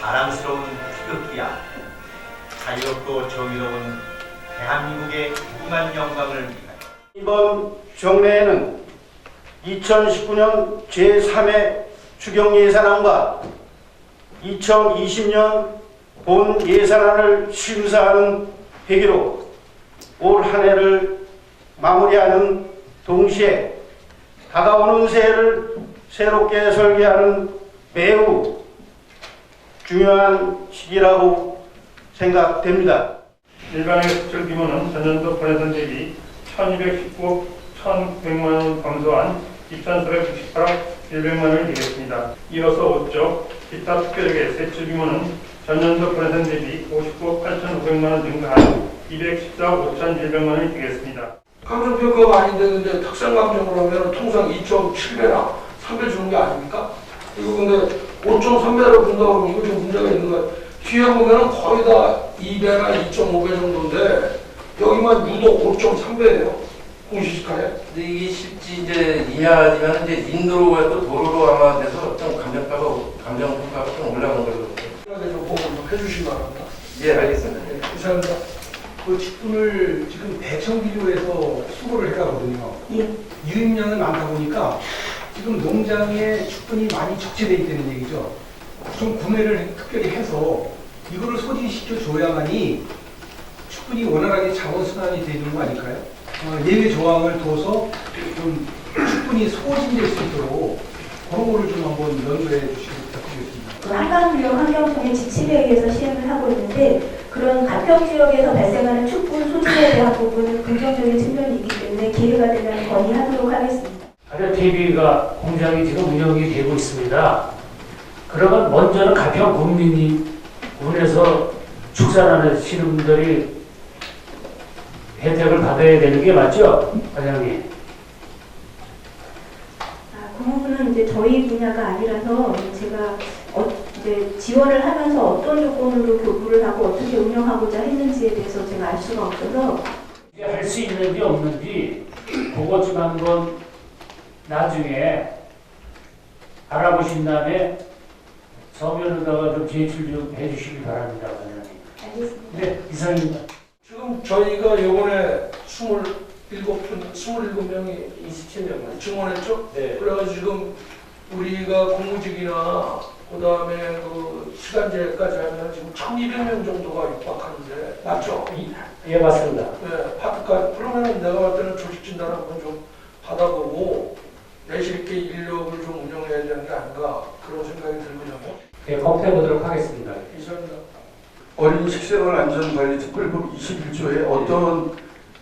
자랑스러운 태극기야. 자유롭고 정의로운 대한민국의 무한 영광을 위하여. 이번 정례에는 2019년 제3회 추경예산안과 2020년 본 예산안을 심사하는 계기로 올 한 해를 마무리하는 동시에 다가오는 새해를 새롭게 설계하는 매우 중요한 시기라고 생각됩니다. 일반의 수출 규모는 전년도 본예산 대비 1219억 1900만 원 감소한 2468억 100만 원이 되겠습니다. 이로써 5조 기타 특별하게 세출 규모는 전년도 본예산 대비 59억 8,500만 원 증가한 214억 5,100만 원이 되겠습니다. 감정평가가 아닌데 근데 특성감정으로 하면 통상 2.7배나 3배 주는 게 아닙니까? 이거 근데 5.3배로 준다고 그러면 이거 좀 문제가 있는 거야. 뒤에 보면은 거의 다 2배나 2.5배 정도인데 여기만 유독 5.3배예요. 공시지가에. 근데 이게 실제 이제 이해하지만 이제 인도로가 또 도로로 아마 돼서 좀 감정가가 감정가가 좀 올라가는 걸로. 그래서 좀 보고 좀 해주시기 바랍니다. 예, 알겠습니다. 네, 이상입니다. 그 직분을 지금 대청비료에서 수거를 해가거든요. 예. 유입량이 많다 보니까 지금 농장에 축분이 많이 적재돼 있다는 얘기죠. 좀 구매를 특별히 해서 이거를 소진시켜 줘야만이 축분이 원활하게 자원순환이 되는 거 아닐까요? 어, 예외 조항을 둬서 좀 축분이 소진될 수 있도록 그런 거를 좀 한번 연구해 주시기 부탁드리겠습니다. 그 한강유형 환경통의 지침에 의해서 시행을 하고 있는데 그런 가평 지역에서 발생하는 축분 소진에 대한 부분은 긍정적인 측면이 있기 때문에 기회가 되면 건의하도록 하겠습니다. 가령 TV가 공장이 지금 운영이 되고 있습니다. 그러면 먼저는 가평 국민이 군에서 축산하시는 분들이 혜택을 받아야 되는 게 맞죠, 과장님? 아, 그 부분은 이제 저희 분야가 아니라서 제가 어, 이제 지원을 하면서 어떤 조건으로 교부를 하고 어떻게 운영하고자 했는지에 대해서 제가 알 수가 없어서 할수 있는지 없는지 그것 좀 한번 나중에 알아보신 다음에 서면에다가 좀 제출 좀 해주시기 바랍니다. 알겠습니다. 네, 이상입니다. 지금 저희가 요번에 27분, 27명이 27명 증원했죠? 네. 그래가지고 지금 우리가 공무직이나 그 다음에 그 시간제까지 하면 지금 1200명 정도가 육박하는데 맞죠? 예, 맞습니다. 네, 파트까지 그러면 내가 볼 때는 조직 진단 한번 좀 받아보고 내실 있게 인력을 좀 운영해야 되는 게 아닌가 그런 생각이 들거든요. 예, 검토해 보도록 하겠습니다. 이상입니다. 어린이 식생활 안전관리 특별법 21조에 어떤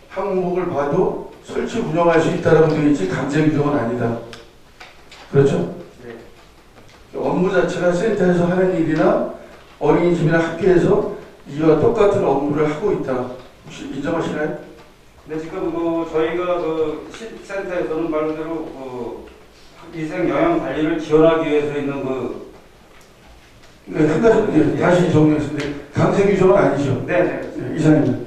항목을 봐도 설치 운영할 수 있다라고 되어 있지 강제 규정은 아니다. 그렇죠? 업무 자체가 센터에서 하는 일이나 어린이집이나 학교에서 이와 똑같은 업무를 하고 있다. 혹시 인정하시나요? 네, 지금 그 저희가 그 센터에서는 말 그대로 그 위생 영양 관리를 지원하기 위해서 있는 그 네, 한 가지 예, 다시 정리했습니다. 강제 규정은 아니죠. 네, 네. 네, 이상입니다.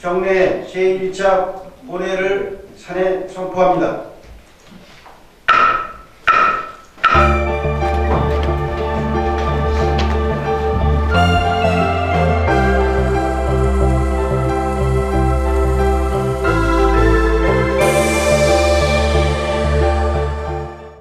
정례 제1차 본회를 산에 선포합니다.